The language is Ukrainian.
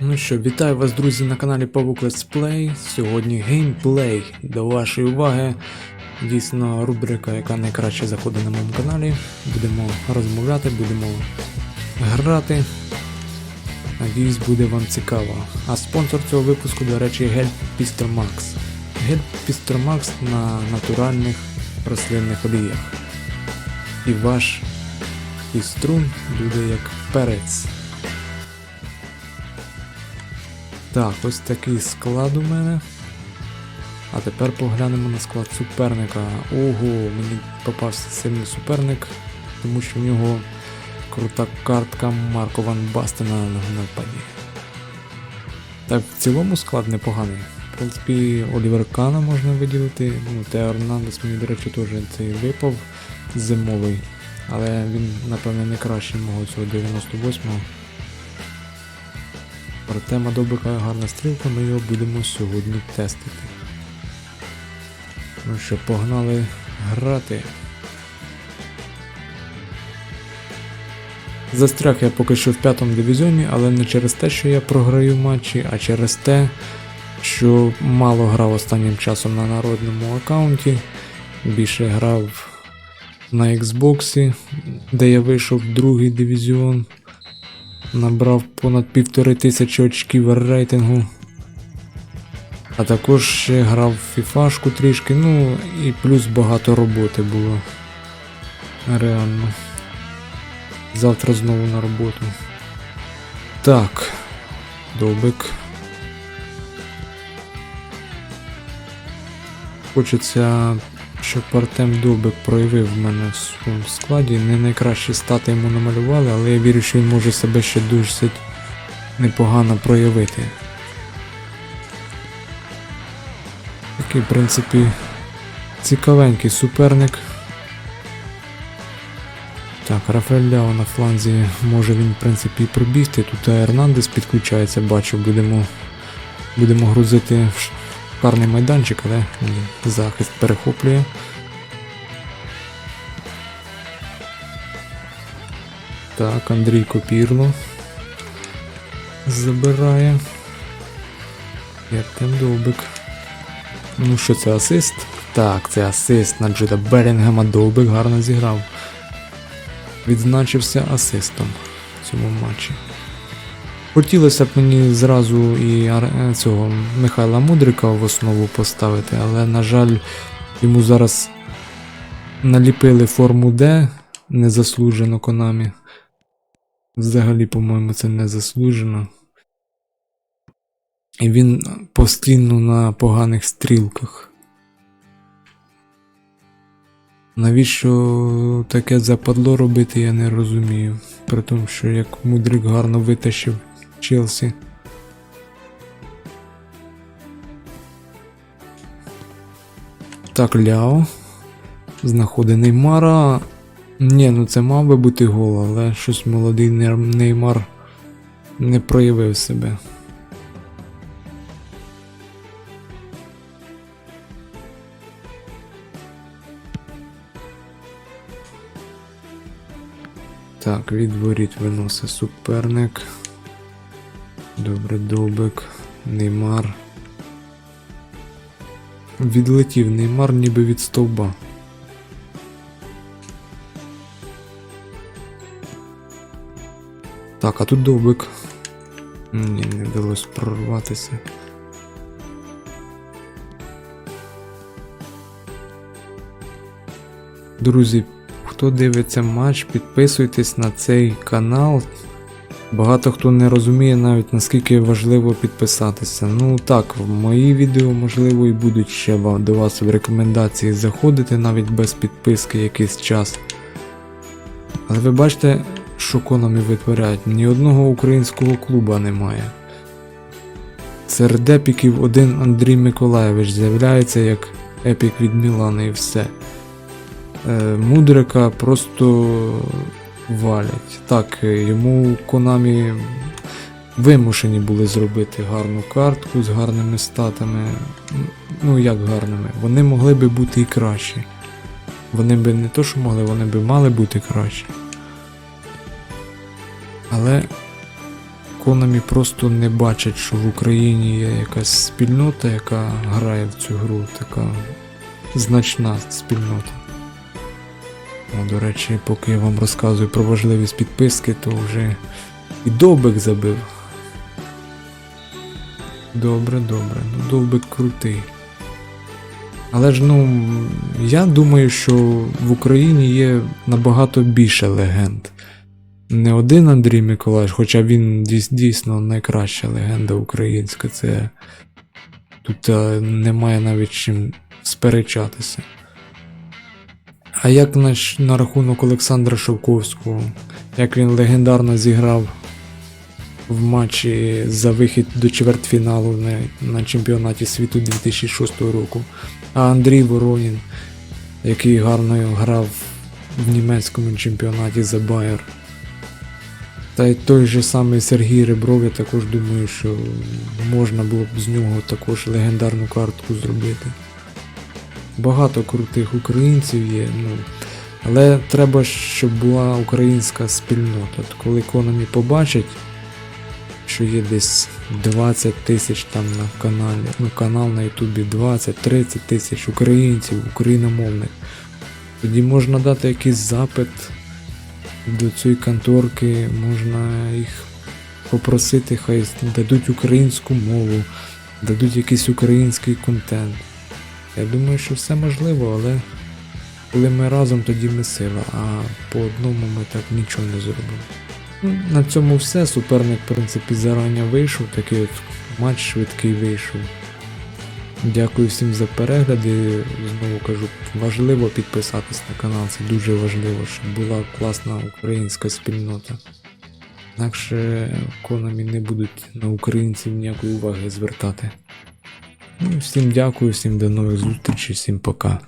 Ну що, вітаю вас, друзі, на каналі Павук Play. Сьогодні геймплей. До вашої уваги. Дійсно, рубрика, яка найкраще заходить на моєму каналі. Будемо розмовляти, будемо грати. Надіюсь, буде вам цікаво. А спонсор цього випуску, до речі, гель Max. Гель Max на натуральних рослинних оліях. І ваш піструн буде як перець. Так, ось такий склад у мене. А тепер поглянемо на склад суперника. Ого, мені попався сильний суперник, тому що в нього крута картка Марко Ван Бастена на нападі. Так, в цілому склад непоганий. В принципі, Олівер Кана можна виділити. Ну, Тео мені, до речі, теж цей випав зимовий. Але він, напевне, не кращий мого цього 98-го. Артема Добрика гарна стрілка, ми його будемо сьогодні тестити. Ну що, погнали грати. Застряг я поки що в п'ятому дивізіоні, але не через те, що я програю матчі, а через те, що мало грав останнім часом на народному аккаунті. Більше грав на Xbox, де я вийшов в другий дивізіон. Набрав понад півтори тисячі очків рейтингу. А також ще грав в фіфашку трішки, ну і плюс багато роботи було. Реально. Завтра знову на роботу. Так. Добик. Хочеться, щоб Артем Довбик проявив в мене в своєму складі. Не найкращі стати йому намалювали, але я вірю, що він може себе ще досить непогано проявити. Такий, в принципі, цікавенький суперник. Так, Рафаель Ляо на фланзі може він, в принципі, і пробігти. Тут Ернандес підключається, бачу, будемо, будемо грузити в карний майданчик, але захист перехоплює. Так, Андрій Копірло забирає. Артем Довбик. Ну що це асист? Так, це асист на Джуда Берінгема Довбик гарно зіграв. Відзначився асистом в цьому матчі. Хотілося б мені зразу і е, цього Михайла Мудрика в основу поставити, але, на жаль, йому зараз наліпили форму Д незаслужено Конамі. Взагалі, по-моєму, це незаслужено. І він постійно на поганих стрілках. Навіщо таке западло робити, я не розумію. При тому, що як Мудрик гарно витащив Челсі. Так, Ляо. Знаходить Неймара. Ні, ну це мав би бути гол, але щось молодий Неймар не проявив себе. Так, від воріт виносить суперник. Добре, Добик, Неймар. Відлетів Неймар ніби від стовба. Так, а тут Добик. Ні, не вдалося прорватися. Друзі, хто дивиться матч, підписуйтесь на цей канал. Багато хто не розуміє навіть наскільки важливо підписатися. Ну так, в мої відео можливо і будуть ще до вас в рекомендації заходити навіть без підписки якийсь час. Але ви бачите, що конами витворяють? Ні одного українського клуба немає. Серед епіків один Андрій Миколаєвич з'являється як епік від Мілана і все. Е, Мудрика просто валять. Так, е, йому Конамі вимушені були зробити гарну картку з гарними статами. Ну, як гарними. Вони могли би бути і кращі. Вони би не то, що могли, вони би мали бути кращі. Але Konami просто не бачать, що в Україні є якась спільнота, яка грає в цю гру, така значна спільнота. До речі, поки я вам розказую про важливість підписки, то вже і довбик забив. Добре, добре. Ну, довбик крутий. Але ж ну, я думаю, що в Україні є набагато більше легенд. Не один Андрій Миколаївич, хоча він дійсно найкраща легенда українська. Це тут е, немає навіть чим сперечатися. А як на, на рахунок Олександра Шовковського, як він легендарно зіграв в матчі за вихід до чвертьфіналу на, на чемпіонаті світу 2006 року. А Андрій Воронін, який гарно грав в німецькому чемпіонаті за Байер. Та й той же самий Сергій Ребров, я також думаю, що можна було б з нього також легендарну картку зробити. Багато крутих українців є, ну, але треба, щоб була українська спільнота. От коли Konami побачить, що є десь 20 тисяч там на каналі, ну канал на Ютубі 20-30 тисяч українців, україномовних. Тоді можна дати якийсь запит до цієї конторки, можна їх попросити, хай дадуть українську мову, дадуть якийсь український контент. Я думаю, що все можливо, але коли ми разом, тоді ми сила, а по одному ми так нічого не зробимо. Ну, на цьому все. Суперник, в принципі, зарані вийшов, такий от матч швидкий вийшов. Дякую всім за перегляди. Знову кажу, важливо підписатись на канал, це дуже важливо, щоб була класна українська спільнота. Інакше Konami не будуть на українців ніякої уваги звертати. Ну, всім дякую, всім до нових зустрічей, всім пока.